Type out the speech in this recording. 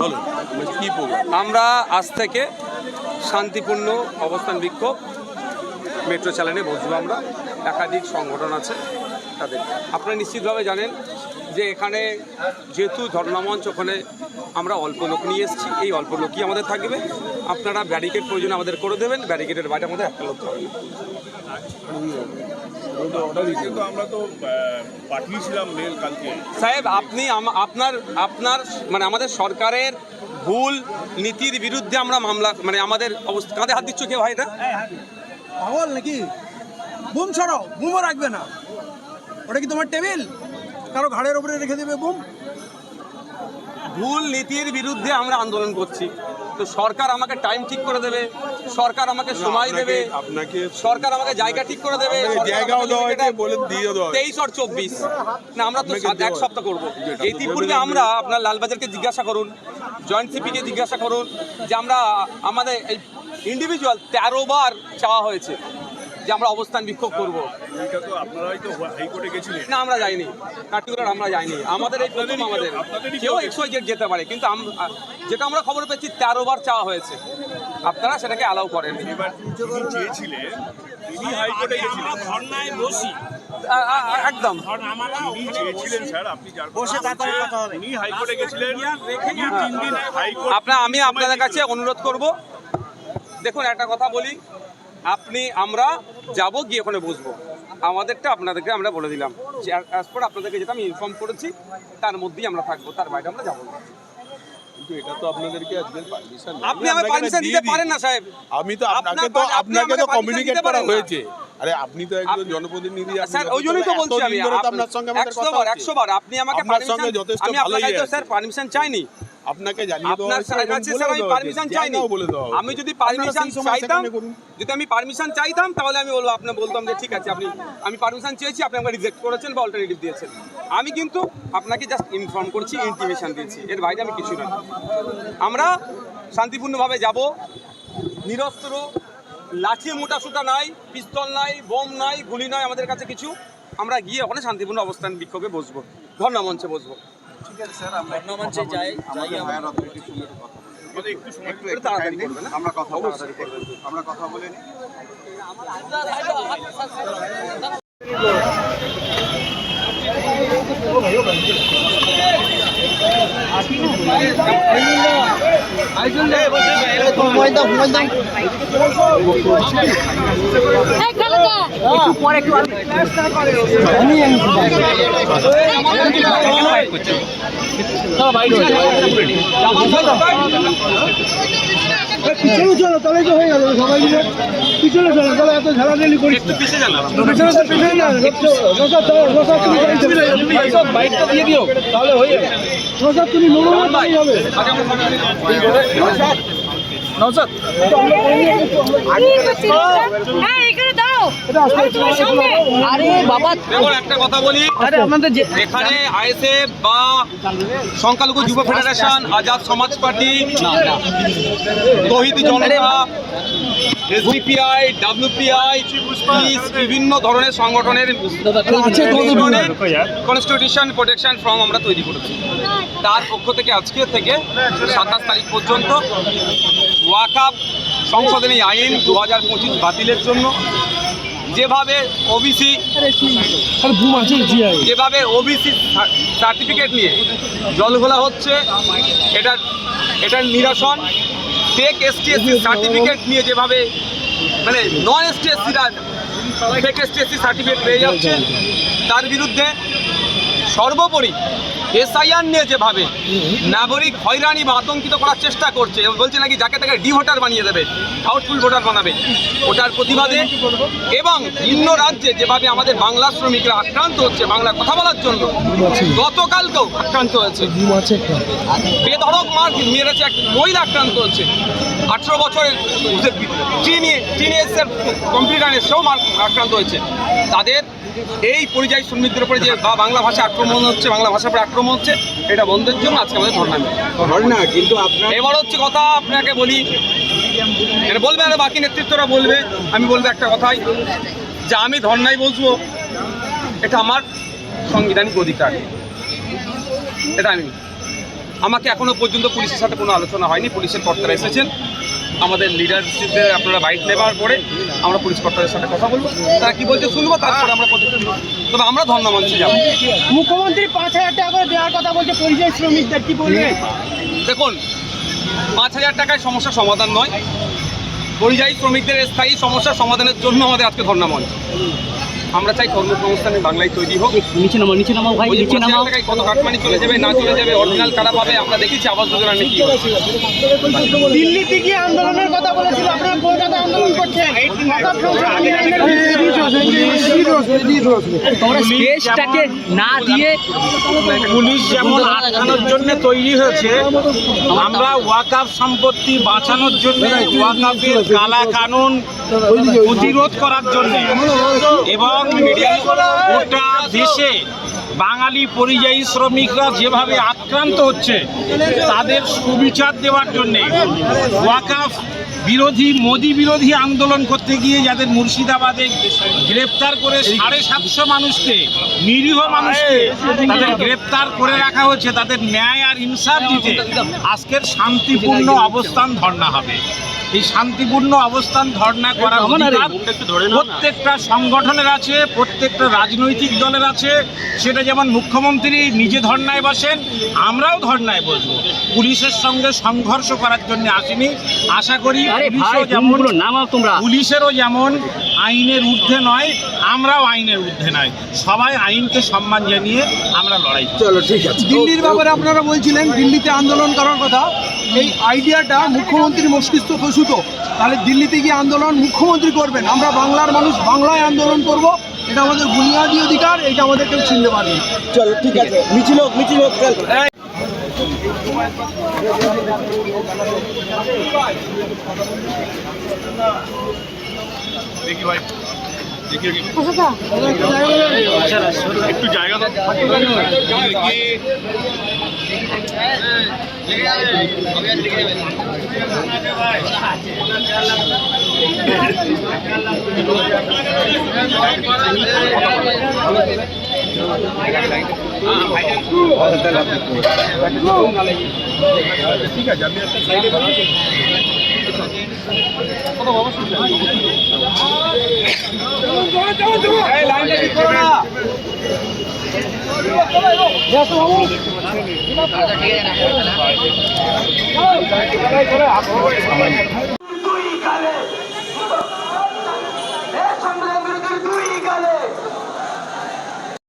বলুন কি প্রোগ্রাম আমরা আজ থেকে শান্তিপূর্ণ অবস্থান বিক্ষোভ মেট্রো চ্যানেলে বসবো আমরা। একাধিক সংগঠন আছে তাদের। আপনারা নিশ্চিতভাবে জানেন যে এখানে যেহেতু ধর্ণামঞ্চ ওখানে আমরা অল্প লোক নিয়ে এসেছি। এই অল্প লোকই আমাদের থাকবে। আপনারা ব্যারিকেড প্রয়োজন আমাদের করে দেবেন। ব্যারিকেডের বাইরে আমাদের একটা লোক থাকবে আমরা তো পাঠিয়েছিলাম সাহেব আপনি আপনার আপনার মানে আমাদের সরকারের ভুল নীতির বিরুদ্ধে আমরা মামলা মানে আমাদের অবস্থা কাঁধে হাত দিচ্ছ কে ভাই এটা পাগল নাকি? বুম ছড়াও বুমও রাখবে না। ওটা কি তোমার টেবিল? কারও ঘাড়ের উপরে রেখে দেবে বুম। ভুল নীতির বিরুদ্ধে আমরা আন্দোলন করছি। তো সরকার আমাকে টাইম ঠিক করে দেবে সরকার আমাকে সময় দেবে আপনাকে- সরকার আমাকে জায়গা ঠিক করে দেবে জায়গাও দেওয়া বলে দিয়ে হয়েছে। তেইশ আর চব্বিশ। না আমরা তো এক সপ্তাহ করব। ইতিপূর্বে আমরা আপনার লালবাজারকে জিজ্ঞাসা করুন জয়েন্ট সিপিকে জিজ্ঞাসা করুন যে আমরা আমাদের এই ইন্ডিভিজুয়াল তেরো বার চাওয়া হয়েছে। যে আমরা অবস্থান বিক্ষোভ করব। না আমরা যাইনি। পার্টিকুলার আমরা যাইনি। আমাদের এই প্রথম আমাদের। কেউ- ওয়াই জেড যেতে পারে কিন্তু যেটা আমরা খবর পেয়েছি তেরো বার চাওয়া হয়েছে। আপনারা সেটাকে অ্যালাউ করেন। চেয়েছিলেন তিনি হাইকোর্টে গেছিলেন। ধর্নায় বসি। একদম। চেয়েছিলেন স্যার আপনি যার বসে তিনি হাইকোর্টে গেছিলেন। তিনি তিন দিন আপনার আমি আপনাদের কাছে অনুরোধ করব। দেখুন একটা কথা বলি। আপনি আমরা যাব গিয়ে ওখানে বসবো। আমাদেরটা আপনাদেরকে আমরা বলে দিলাম। অ্যাজ পর আপনাদেরকে যেটা আমি ইনফর্ম করেছি তার মধ্যেই আমরা থাকব তার বাইরে আমরা যাব না। এটা তো আপনাদেরকে আজকে পারমিশন আপনি আমাকে পারমিশন দিতে পারেন না সাহেব। আমি তো আপনাকে তো আপনাকে তো কমিউনিকেট করা হয়েছে। আরে আপনি তো একজন আপনি- জনপ্রতিনিধি আপনি স্যার ওই যতদিন জন্যই তো বলছি আমি। আপনার সঙ্গে আমাদের বার হচ্ছে। একশো বার আপনি আমাকে পারমিশন আমি আপনার কাছে তো স্যার পারমিশন চাইনি। আপনাকে জানিয়ে আপনার কাছে স্যার আমি পারমিশন চাইনি। বলে হয়েছে। আমি যদি পারমিশন চাইতাম যদি আমি পারমিশন চাইতাম তাহলে আমি বলব আপনি বলতাম যে ঠিক আছে আপনি আমি পারমিশন চেয়েছি আপনি আমাকে রিজেক্ট করেছেন বা অল্টারনেটিভ দিয়েছেন। আমি কিন্তু আপনাকে জাস্ট ইনফর্ম করছি ইন্টিমেশন দিয়েছি। এর বাইরে আমি কিছু না আমরা শান্তিপূর্ণভাবে যাব। নিরস্ত্র লাঠি মোটা সুটা নাই পিস্তল নাই বোম নাই গুলি নাই আমাদের কাছে কিছু। আমরা গিয়ে ওখানে শান্তিপূর্ণ অবস্থান বিক্ষোভে বসবো। ধর্ণা মঞ্চে বসবো। আমরা কথা তাড়াতাড়ি করবেন আমরা নিই এই খালেদা পিছনে চলো তাহলে তো হয়ে গেল সবাই মিলে পিছনে চলো তাহলে এত একটু পিছিয়ে যান পিছনে দিয়ে দিও তাহলে হয়ে যাবে তুমি নোনো হবে আগে আরে বাবা! একটা কথা বলি। এখানে আইএসএফ বা সংখ্যালঘু যুব federation Azad Samaj party Tahid Janata SDPI WPI বিভিন্ন ধরনের সংগঠনের কনস্টিটিউশন প্রোটেকশন ফর্ম আমরা তৈরি করেছি। তার পক্ষ থেকে আজকে থেকে সাতাশ তারিখ পর্যন্ত ওয়াকাপ সংশোধনী আইন দু হাজার পঁচিশ বাতিলের জন্য যেভাবে ওবিসি যেভাবে ওবিসি সার্টিফিকেট নিয়ে জলঘোলা হচ্ছে এটার এটার নিরসন টেক এসটি এসসি সার্টিফিকেট নিয়ে যেভাবে মানে নন এসটি এসসিরা টেক এসটি এসসি সার্টিফিকেট পেয়ে যাচ্ছে তার বিরুদ্ধে সর্বোপরি এসআইআর নিয়ে যেভাবে নাগরিক হয়রানি বা আতঙ্কিত করার চেষ্টা করছে বলছে নাকি যাকে তাকে ডি ভোটার বানিয়ে দেবে আউটফুল ভোটার বানাবে, ওটার প্রতিবাদে। এবং ভিন্ন রাজ্যে যেভাবে আমাদের বাংলা শ্রমিকরা আক্রান্ত হচ্ছে, বাংলা কথা বলার জন্য, গতকালকেও আক্রান্ত হয়েছে। বেধড়ক মার মেরেছে এক মহিলা আক্রান্ত হচ্ছে। আঠেরো বছরের টিনেজের কম্পিউটারে সেও মার, আক্রান্ত হয়েছে। তাদের এই পরিযায়ী শ্রমিকদের উপরে যে বাংলা ভাষা আক্রমণ হচ্ছে, বাংলা ভাষার উপরে আক্রমণ হচ্ছে এটা বন্ধের জন্য আজকে আমাদের ধর্ণা না কিন্তু আপনার এবার হচ্ছে কথা আপনাকে বলি এটা বলবে আর বাকি নেতৃত্বরা বলবে আমি বলব একটা কথাই যে আমি ধর্নায় বসবো এটা আমার সাংবিধানিক অধিকার। এটা আমি আমাকে এখনও পর্যন্ত পুলিশের সাথে কোনো আলোচনা হয়নি। পুলিশের কর্তারা এসেছেন। আমাদের লিডারশিপে আপনারা বাইক নেবার পরে আমরা পুলিশ কর্তাদের সাথে কথা বলব। তারা কি বলছে শুনব তারপরে আমরা পদক্ষেপ নেব। তবে আমরা ধর্ণা মঞ্চে যাব। মুখ্যমন্ত্রী পাঁচ হাজার টাকা করে দেওয়ার কথা বলছে পরিযায়ী শ্রমিকদের কি বলবে? দেখুন পাঁচ হাজার টাকায় সমস্যার সমাধান নয়। পরিযায়ী শ্রমিকদের স্থায়ী সমস্যার সমাধানের জন্য আমাদের আজকে ধর্ণা মঞ্চ। আমরা চাই কর্মসংস্থানে বাংলায় তৈরি হোক। নিচে নামাও নিচে নামাও ভাই নিচে টাকায় কত কাটমানি চলে যাবে না চলে যাবে অরিজিনাল কারা পাবে আমরা দেখেছি আবাস যোজনা নিয়ে কি হয়েছে। দিল্লিতে গিয়ে আন্দোলনের কথা বলেছিল আপনারা কলকাতা আন্দোলন করছেন। অকাপ সংসদ আইনের তোমরা স্পেসটাকে না দিয়ে পুলিশ যেমন আটকানোর জন্য তৈরি হয়েছে আমরা ওয়াকাফ সম্পত্তি বাঁচানোর জন্য ওয়াকাফের কালা কানুন প্রতিরোধ করার জন্য এবং গোটা দেশে বাঙালি পরিযায়ী শ্রমিকরা যেভাবে আক্রান্ত হচ্ছে, তাদের সুবিচার দেওয়ার জন্যে ওয়াকাফ বিরোধী, মোদী বিরোধী আন্দোলন করতে গিয়ে যাদের মুর্শিদাবাদে গ্রেপ্তার করে সাড়ে সাতশো মানুষকে, নিরীহ মানুষকে তাদের গ্রেপ্তার করে রাখা হচ্ছে তাদের ন্যায় আর ইনসাফ দিতে আজকের শান্তিপূর্ণ অবস্থান ধর্ণা হবে। এই শান্তিপূর্ণ অবস্থান ধর্ণা করার প্রত্যেকটা সংগঠনের আছে প্রত্যেকটা রাজনৈতিক দলের আছে। সেটা যেমন মুখ্যমন্ত্রী নিজে ধর্নায় বসেন আমরাও ধর্নায় বসবো। পুলিশের সঙ্গে সংঘর্ষ করার জন্য আসিনি। আশা করি পুলিশেরও যেমন আইনের ঊর্ধ্বে নয় আমরাও আইনের ঊর্ধ্বে নয়। সবাই আইনকে সম্মান জানিয়ে আমরা লড়াই চলো ঠিক আছে। দিল্লির ব্যাপারে আপনারা বলছিলেন দিল্লিতে আন্দোলন করার কথা। এই আইডিয়াটা মুখ্যমন্ত্রীর মস্তিষ্ক প্রসূত। তাহলে দিল্লিতে গিয়ে আন্দোলন মুখ্যমন্ত্রী করবেন। আমরা বাংলার মানুষ বাংলায় আন্দোলন করব। এটা আমাদের বুনিয়াদী অধিকার এটা আমাদের কেউ ছিনতে পারবে। চলো ঠিক আছে। মিছিল হোক মিছিল হোক চল। দেখি ভাই দেখি দেখি। একটু জায়গা দাও দেখি। ঠিক আছে আমি একটা সাইডে আছে